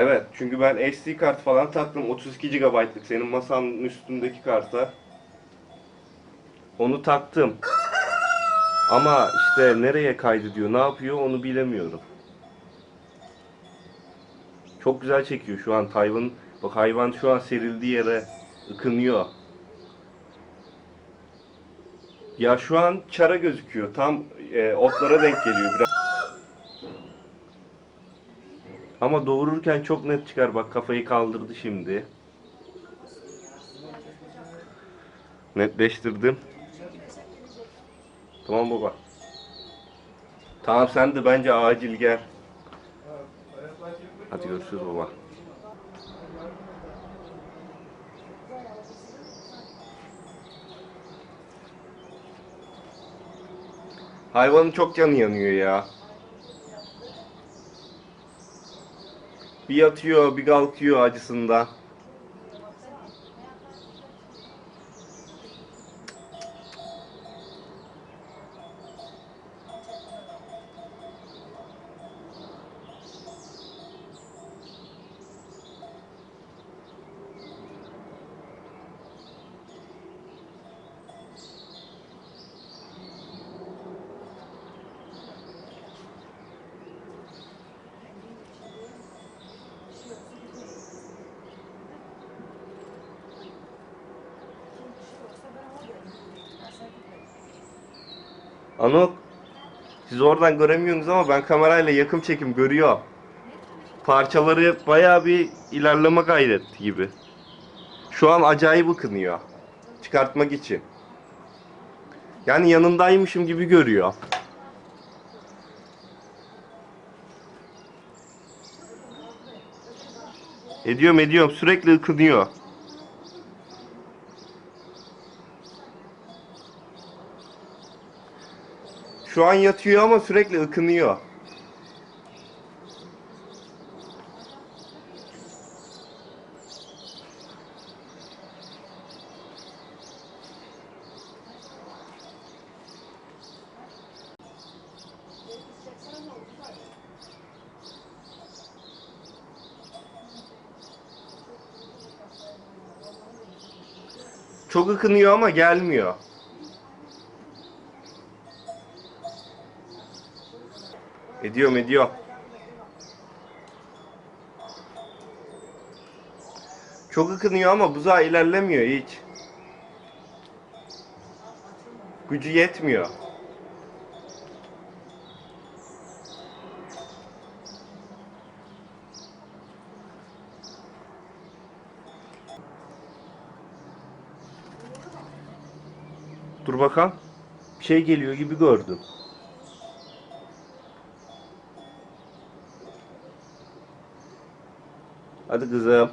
Evet çünkü ben SD kart falan taktım 32 GB'lık senin masanın üstündeki karta. Onu taktım. Ama işte nereye kaydediyor, ne yapıyor onu bilemiyorum. Çok güzel çekiyor şu an hayvan. Bak hayvan şu an serildiği yere ıkınıyor. Ya şu an çara gözüküyor. Tam e, otlara denk geliyor biraz. Ama doğururken çok net çıkar. Bak kafayı kaldırdı şimdi. Netleştirdim. Tamam baba. Tamam sen de bence acil gel. Hadi görüşürüz baba. Hayvanın çok canı yanıyor ya. Bir yatıyor, bir kalkıyor acısından. Anok, siz oradan göremiyorsunuz ama ben kamerayla yakın çekim görüyor. Parçaları bayağı bir ilerleme kaydetti gibi. Şu an acayip ıkınıyor. Çıkartmak için. Yani yanındaymışım gibi görüyor. Ediyorum ediyorum sürekli ıkınıyor. Şu an yatıyor ama sürekli ıkınıyor. Çok ıkınıyor ama gelmiyor. Ediyorum ediyorum. Çok ıkınıyor ama buzağı ilerlemiyor hiç. Gücü yetmiyor. Dur bakalım. Bir şey geliyor gibi gördüm. Hadi kızım.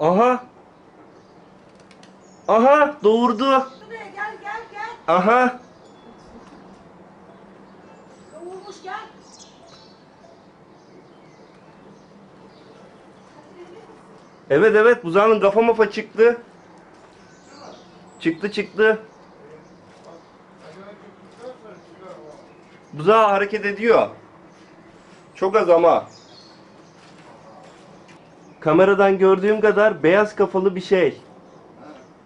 Aha. Aha doğurdu. Buraya gel gel gel. Aha. Evet evet buzağının kafa mafa çıktı. Çıktı çıktı. Buzağı hareket ediyor. Çok az ama. Kameradan gördüğüm kadar beyaz kafalı bir şey.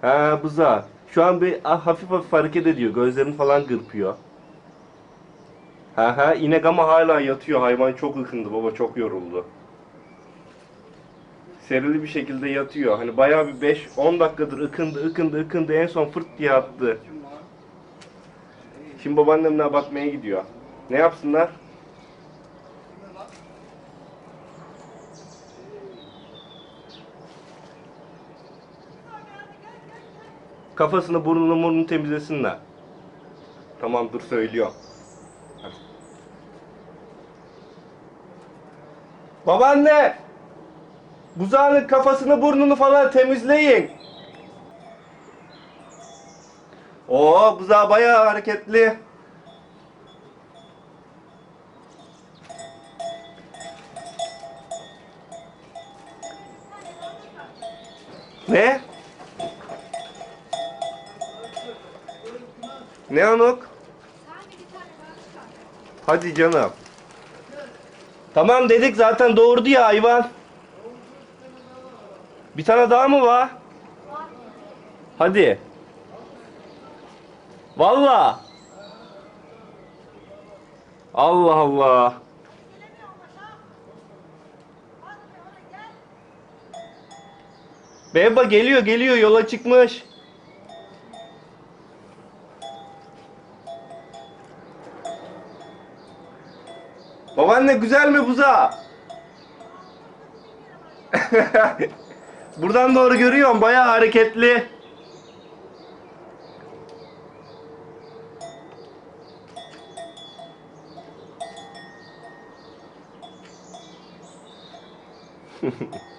Ha buzağı. Şu an bir ah, hafif hafif hareket ediyor. Gözlerini falan gırpıyor. Ha ha inek ama hala yatıyor. Hayvan çok ıkındı baba çok yoruldu serili bir şekilde yatıyor. Hani bayağı bir 5-10 dakikadır ıkındı, ıkındı, ıkındı. En son fırt diye attı. Şimdi babaannemle bakmaya gidiyor. Ne yapsınlar? Kafasını, burnunu, burnunu temizlesinler. Tamam dur söylüyor. Babaanne! Buzağının kafasını burnunu falan temizleyin. Oo buzağı bayağı hareketli. Ne? Ne Anok? Hadi canım. Tamam dedik zaten doğurdu ya hayvan. Bir tane daha mı var? Hadi. Valla. Allah Allah. Beba geliyor geliyor yola çıkmış. Babaanne güzel mi buza? Buradan doğru görüyorum bayağı hareketli.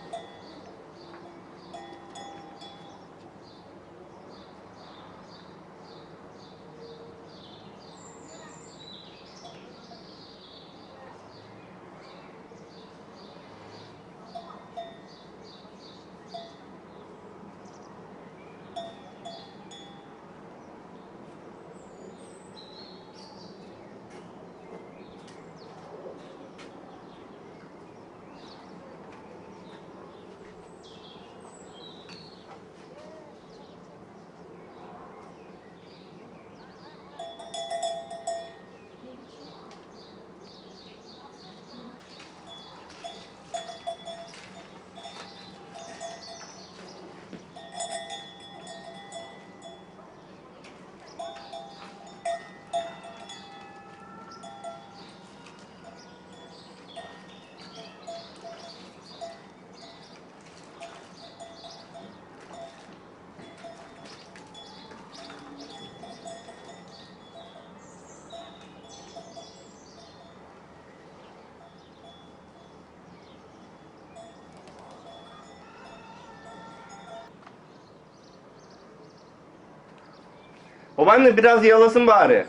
Babaanne biraz yalasın bari.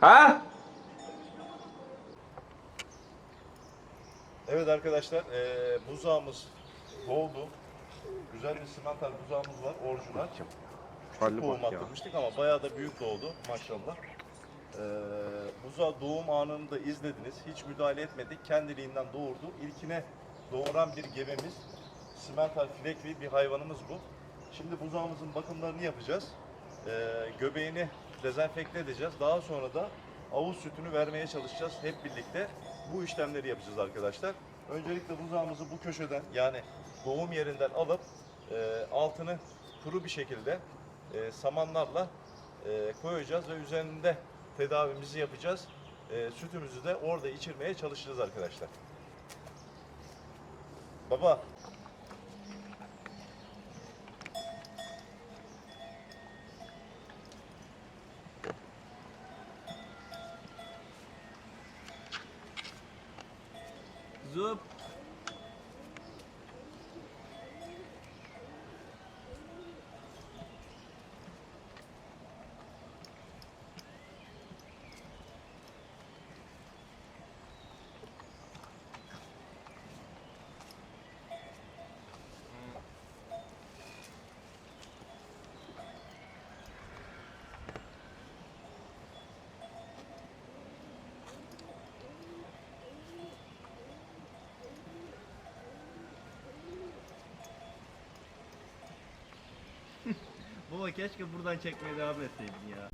Ha? Evet arkadaşlar, eee buzağımız doldu. Güzel bir simental buzağımız var, orijinal. Küçük doğum attırmıştık ama bayağı da büyük doğdu maşallah. Eee buzağı doğum anını da izlediniz. Hiç müdahale etmedik. Kendiliğinden doğurdu. İlkine doğuran bir gebemiz. Simental filekli bir hayvanımız bu. Şimdi buzağımızın bakımlarını yapacağız. Eee göbeğini dezenfekte edeceğiz. Daha sonra da avuz sütünü vermeye çalışacağız hep birlikte. Bu işlemleri yapacağız arkadaşlar. Öncelikle buzağımızı bu köşeden yani doğum yerinden alıp e, altını kuru bir şekilde e, samanlarla e, koyacağız ve üzerinde tedavimizi yapacağız. E, sütümüzü de orada içirmeye çalışacağız arkadaşlar. Baba Baba keşke buradan çekmeye devam etseydin ya.